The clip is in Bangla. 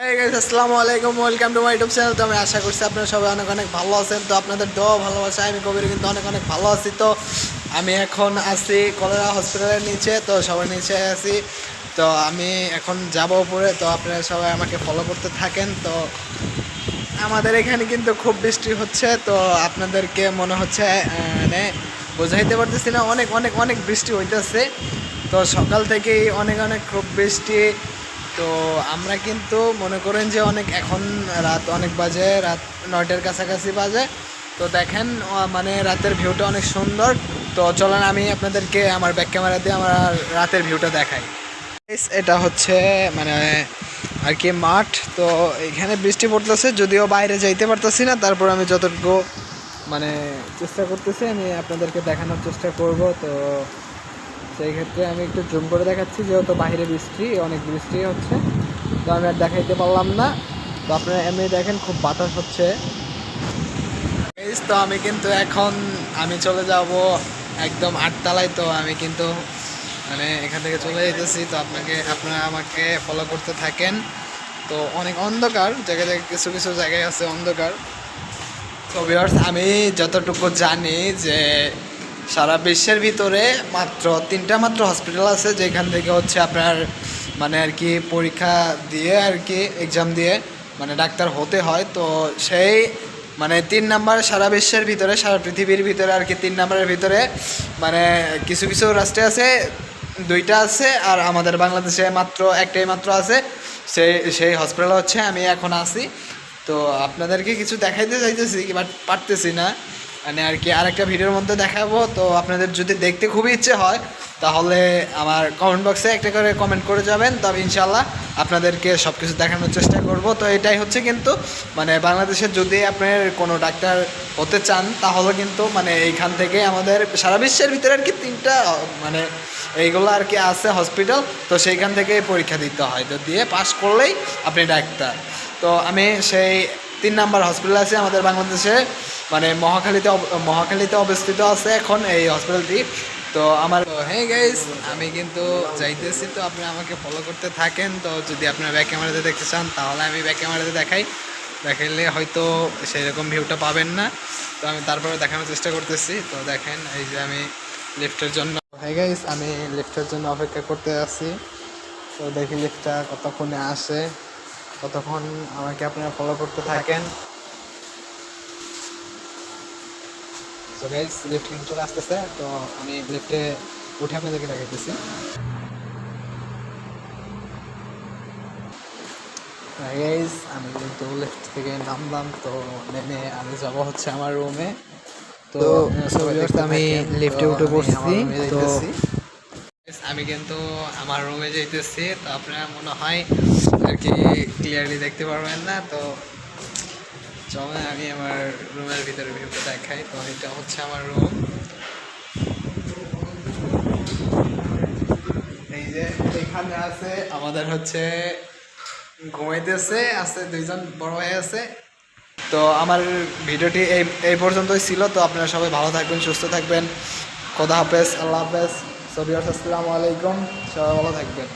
আসসালামু আলাইকুম welcome to my YouTube channel তো আমি আশা করছি আপনারা সবাই অনেক অনেক ভালো আছেন। তো আপনাদের দোয়া ভালোবাসা, আমি কবির কিন্তু অনেক অনেক ভালো আছি। তো আমি এখন আছি কলেরা হসপিটালের নিচে, তো সবার নিচে আছি। তো আমি এখন যাব উপরে, তো আপনারা সবাই আমাকে ফলো করতে থাকেন। তো আমাদের এখানে কিন্তু খুব বৃষ্টি হচ্ছে, তো আপনাদেরকে মনে হচ্ছে মানে বোঝাইতে পারতেছি না, অনেক অনেক অনেক বৃষ্টি হইতেছে। তো সকাল থেকেই অনেক অনেক খুব বৃষ্টি। তো আমরা কিন্তু মনে করেন যে অনেক এখন রাত অনেক বাজে, রাত নয়টার কাছাকাছি বাজে। তো দেখেন মানে রাতের ভিউটা অনেক সুন্দর। তো চলেন আমি আপনাদেরকে আমার ব্যাক ক্যামেরা দিয়ে আমার রাতের ভিউটা দেখাই। এটা হচ্ছে মানে আর কি মাঠ। তো এখানে বৃষ্টি পড়তেছে, যদিও বাইরে যাইতে পারতেছি না। তারপর আমি যতটুকু মানে চেষ্টা করতেছি, আমি আপনাদেরকে দেখানোর চেষ্টা করব। তো সেই ক্ষেত্রে আমি একটু জুম করে দেখাচ্ছি, যেহেতু বাইরে বৃষ্টি, অনেক বৃষ্টি হচ্ছে। তো আমি আর দেখাইতে পারলাম না। তো আপনারা এমনি দেখেন, খুব বাতাস হচ্ছে। তো আমি কিন্তু এখন, আমি চলে যাব একদম আটতলায়। তো আমি কিন্তু মানে এখান থেকে চলে যেতেছি। তো আপনাকে, আপনারা আমাকে ফলো করতে থাকেন। তো অনেক অন্ধকার, জায়গায় জায়গায় কিছু কিছু জায়গায় আছে অন্ধকার। তো ভিউয়ার্স আমি যতটুকু জানি যে সারা বিশ্বের ভিতরে মাত্র তিনটা মাত্র হসপিটাল আছে, যেখান থেকে হচ্ছে আপনার মানে আর কি পরীক্ষা দিয়ে আর কি এক্সাম দিয়ে মানে ডাক্তার হতে হয়। তো সেই মানে তিন নাম্বার সারা বিশ্বের ভিতরে, সারা পৃথিবীর ভিতরে আর কি তিন নাম্বারের ভিতরে মানে কিছু কিছু রাষ্ট্রে আছে, দুইটা আছে আর আমাদের বাংলাদেশে মাত্র একটাই মাত্র আছে। সেই সেই হসপিটাল হচ্ছে আমি এখন আছি। তো আপনাদেরকে কিছু দেখাইতে চাইতেছি, বাট পারতেছি না। মানে আর কি আরেকটা ভিডিওর মধ্যে দেখাবো। তো আপনাদের যদি দেখতে খুবই ইচ্ছে হয়, তাহলে আমার কমেন্ট বক্সে একটা করে কমেন্ট করে যাবেন। তবে ইনশাল্লাহ আপনাদেরকে সব কিছু দেখানোর চেষ্টা করব। তো এটাই হচ্ছে কিন্তু মানে বাংলাদেশে যদি আপনার কোনো ডাক্তার হতে চান, তাহলে কিন্তু মানে এইখান থেকে আমাদের সারা বিশ্বের ভিতরে আর কি তিনটা মানে এইগুলো আর কি আছে হসপিটাল তো সেইখান থেকে পরীক্ষা দিতে হয়। তো দিয়ে পাস করলেই আপনি ডাক্তার। তো আমি সেই তিন নাম্বার হসপিটাল আছে, আমাদের বাংলাদেশে। মানে মহাখালীতে মহাখালীতে অবস্থিত আছে এখন এই হসপিটালটি তো আমার হ্যাঁ গাইস আমি কিন্তু যাইতেছি। তো আপনি আমাকে ফলো করতে থাকেন। তো যদি আপনার ব্যাক ক্যামেরাতে দেখতে চান, তাহলে আমি ব্যাক ক্যামেরাতে দেখাই। দেখাইলে হয়তো সেরকম ভিউটা পাবেন না। তো আমি তারপরে দেখানোর চেষ্টা করতেছি। তো দেখেন, এই যে আমি লিফটের জন্য হ্যাঁ গাইস আমি লিফটের জন্য অপেক্ষা করতে আছি। তো দেখি লিফটটা কতক্ষণে আসে। কতক্ষণ আমাকে আপনারা ফলো করতে থাকেন। তো গাইস লিফট কিন্তু চলে আসতেছে তো আমি লিফটে উঠে আপনাদেরকে দেখাইতেছি। গাইস আমি কিন্তু লিফট থেকে নামলাম তো নেমে আমি যাব হচ্ছে আমার রুমে তো আমি লিফটে উঠে পড়ছি তো আমি কিন্তু আমার রুমে যাইতেছি তো আপনারা মনে হয় আর কি ক্লিয়ারলি দেখতে পারবেন না তো চলে আমি আমার রুমের ভিতরে ভিউটা দেখাই। তো এটা হচ্ছে আমার রুম। এই যে এখানে আছে, আমাদের হচ্ছে ঘুমাইতেছে, আছে দুইজন বড় ভাই আছে। তো আমার ভিডিওটি এই এই পর্যন্তই ছিল। তো আপনারা সবাই ভালো থাকবেন, সুস্থ থাকবেন। খোদা হাফেজ, আল্লাহ হাফেজ। সবিয়ার আসসালামু আলাইকুম, সবাই ভালো থাকবেন।